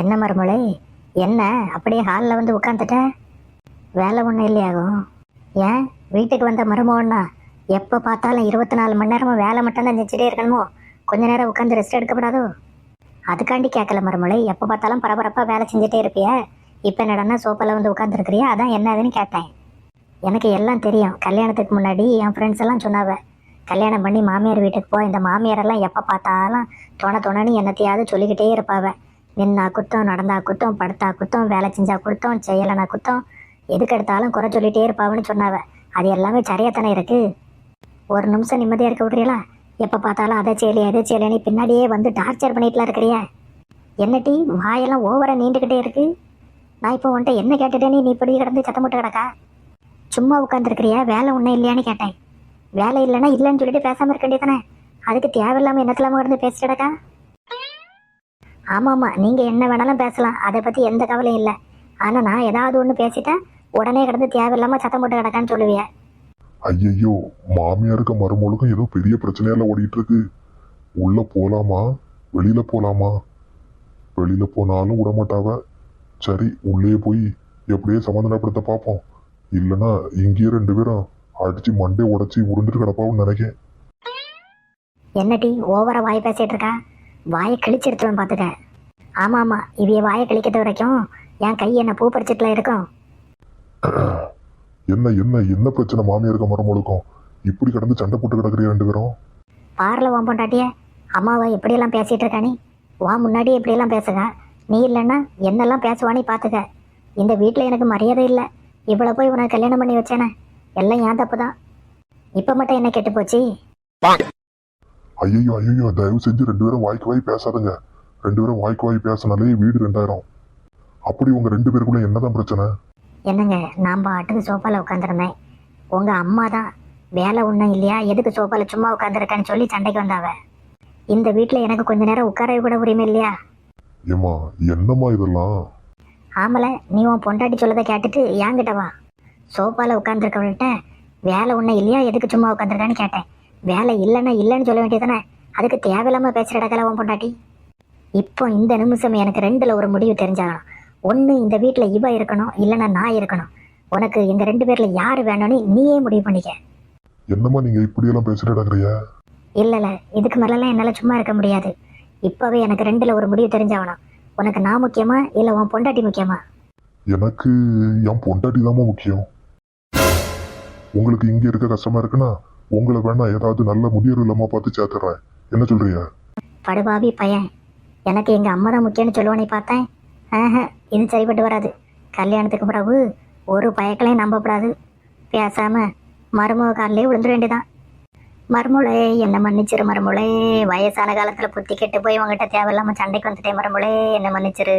என்ன மருமலை என்ன? அப்படியே ஹாலில் வந்து உட்காந்துட்ட வேலை ஒன்றும் இல்லையாகும் ஏன்? வீட்டுக்கு வந்த மருமகன்னா எப்போ பார்த்தாலும் இருபத்தி நாலு மணி நேரமும் வேலை மட்டும்தான் செஞ்சுட்டே இருக்கணுமோ? கொஞ்ச நேரம் உட்காந்து ரெஸ்ட் எடுக்கப்படாதோ? அதுக்காண்டி கேட்கல மருமலை எப்போ பார்த்தாலும் பரபரப்பாக வேலை செஞ்சுட்டே இருப்பிய. இப்போ என்னடனா சோஃபாவில் வந்து உட்காந்துருக்குறியா அதான் என்னதுன்னு கேட்டேன். எனக்கு எல்லாம் தெரியும். கல்யாணத்துக்கு முன்னாடி என் ஃப்ரெண்ட்ஸ் எல்லாம் சொன்னாவ கல்யாணம் பண்ணி மாமியார் வீட்டுக்கு போ. இந்த மாமியாரெல்லாம் எப்போ பார்த்தாலும் தொண தொணன்னு என்னத்தையாவது சொல்லிக்கிட்டே இருப்பாவ. நின்னா குத்தம் நடந்தா குத்தம் படுத்தா குத்தம் வேலை செஞ்சா குத்தம் செய்யலைனா குத்தம் எதுக்கு எடுத்தாலும் குறை சொல்லிட்டே இருப்பாவன்னு சொன்னாவ. அது எல்லாமே சரியாத்தானே இருக்கு? ஒரு நிமிஷம் நிம்மதியாக இருக்க விட்றீங்களா? எப்போ பார்த்தாலும் அதை செய்யலையே அதை செய்யலைன்னு பின்னாடியே வந்து டார்ச்சர் பண்ணிட்டுலாம் இருக்கிறியா. என்னட்டி வாயெல்லாம் ஓவராக நீண்டுக்கிட்டே இருக்கு? நான் இப்போ உன்ட்ட என்ன கேட்டுட்டேன்னு நீ இப்படி கிடந்து சத்தம் போட்டு கிடக்கா? சும்மா உட்காந்துருக்கிறியா வேலை ஒன்றும் இல்லையான்னு கேட்டேன். வேலை இல்லைன்னா இல்லைன்னு சொல்லிட்டு பேசாமல் இருக்க வேண்டியதானே அதுக்கு தேவையில்லாமல் என்னத்திலாம கிடந்து பேசிட்டு கிடக்கா? ஆமாம் ஆமாம் நீங்கள் என்ன வேணாலும் பேசலாம். அதை பற்றி எந்த கவலையும் இல்லை. ஆனால் நான் ஏதாவது ஒன்று பேசிட்டேன் உடனே கிடந்து தேவையில்லாமல் சத்தம் போட்டு கிடக்கான்னு சொல்லுவிய. ஐயையோ மாமியாருக்கு மருமகளுக்கும் ஏதோ பெரிய பிரச்சனையால ஓடிட்டு இருக்கு உள்ள போலாமா? வெளியில போலாமா? வெளியில போனாலும் விட மாட்டாவ. சரி உள்ளே போய் எப்படியே சமாதானப்படுத்த பார்ப்போம். இல்லைன்னா இங்கேயே ரெண்டு பேரும் அடிச்சு மண்டே உடைச்சி உருண்டுட்டு கிடப்பாவும் நினைக்கேன். என்ன டீ ஓவரா வாய் பேசிட்டு இருக்கா? வாயை கிழிச்சு எடுத்துவேன் பார்த்துக்க. ஆமாம் ஆமாம் இவைய வாயை கிழிக்கிறது வரைக்கும் என் கை என்ன பூ பறிச்சிட்டுல இருக்கும். என்ன என்ன என்ன பிரச்சனை மாமியாருக்கு மருமகளுக்கும் இப்படி கிடந்து சண்டை போட்டு கிடக்குறியா ரெண்டு பேரும்? பார்ல வான் பொண்டாட்டிய அம்மாவை எப்படியெல்லாம் பேசிட்டு இருக்கா நீ? வா முன்னாடி எப்படியெல்லாம் பேசுக. நீ இல்லைன்னா என்னெல்லாம் பேசுவானே பார்த்துக்க. இந்த வீட்டில் எனக்கு மரியாதை இல்லை. இவ்வளோ போய் உனக்கு கல்யாணம் பண்ணி வச்சேனே. எல்லாம் ஏன் தப்பு தான் இப்போ மட்டும் என்ன கெட்டு போச்சு? ஐயோ ஐயோ தயவு செஞ்சு ரெண்டு பேரும் வாய்க்கு வாய் பேசாதுங்க. ரெண்டு பேரும் வாய்க்கு வாய் பேசினாலே வீடு ரெண்டாயிரம். அப்படி உங்க ரெண்டு பேருக்குள்ள என்னதான் பிரச்சனை? என்னங்க நான் பாட்டுக்கு சோஃபாவில் உட்காந்துருந்தேன் உங்கள் அம்மா தான் வேலை ஒன்றும் இல்லையா? எதுக்கு சோஃபாவில் சும்மா உட்காந்துருக்கேன்னு சொல்லி சண்டைக்கு வந்தாவ. இந்த வீட்டில் எனக்கு கொஞ்ச நேரம் உட்காரவே கூட உரிமை இல்லையா? ஏம்மா என்னம்மா இதெல்லாம்? ஆமல நீ உன் பொண்டாட்டி சொல்லதை கேட்டுட்டு ஏங்கிட்ட வா. சோஃபாவில் உட்காந்துருக்கவள்கிட்ட வேலை ஒன்றும் இல்லையா? எதுக்கு சும்மா உட்காந்துருக்கான்னு கேட்டேன். வேலை இல்லைன்னா இல்லைன்னு சொல்ல வேண்டியதானே அதுக்கு தேவையில்லாமல் பேசுகிற இடக்கல உன் பொண்டாட்டி. இப்போ இந்த நிமிஷம் எனக்கு ரெண்டில் ஒரு முடிவு தெரிஞ்சாகணும். ஒன்று இந்த வீட்டில் இவ இருக்கணும் இல்லைன்னா நான் இருக்கணும். உனக்கு எங்கள் ரெண்டு பேரில் யார் வேணும்னு நீயே முடிவு பண்ணிக்க. என்னம்மா நீங்க இப்படியெல்லாம் பேசிட்டு இடங்குறிய இல்லைல்ல இதுக்கு மேலெல்லாம் என்னால் சும்மா இருக்க முடியாது. இப்போவே எனக்கு ரெண்டில் ஒரு முடிவு தெரிஞ்சாகணும். உனக்கு நான் முக்கியமா இல்லை உன் பொண்டாட்டி முக்கியமா? எனக்கு என் பொண்டாட்டி முக்கியம். உங்களுக்கு இங்க இருக்க கஷ்டமா இருக்குன்னா உங்களை வேணா ஏதாவது நல்ல முதியோர் இல்லமா பார்த்து சேர்த்துறேன். என்ன சொல்றியா படுபாவி பையன். எனக்கு எங்கள் அம்மா தான் முக்கியம்னு சொல்லுவானே பார்த்தேன். ஆஹா இது சரிப்பட்டு வராது. கல்யாணத்துக்கு பிறகு ஒரு பயக்களையும் நம்பப்படாது. பேசாம மருமக காலிலே விழுந்துட வேண்டியதான் மருமூளே என்ன மன்னிச்சிரு மருமூளே வயசான காலத்தில் புத்தி கெட்டு போய் உங்ககிட்ட தேவையில்லாம சண்டைக்கு வந்துட்டேன் மருமூளே என்ன மன்னிச்சிரு.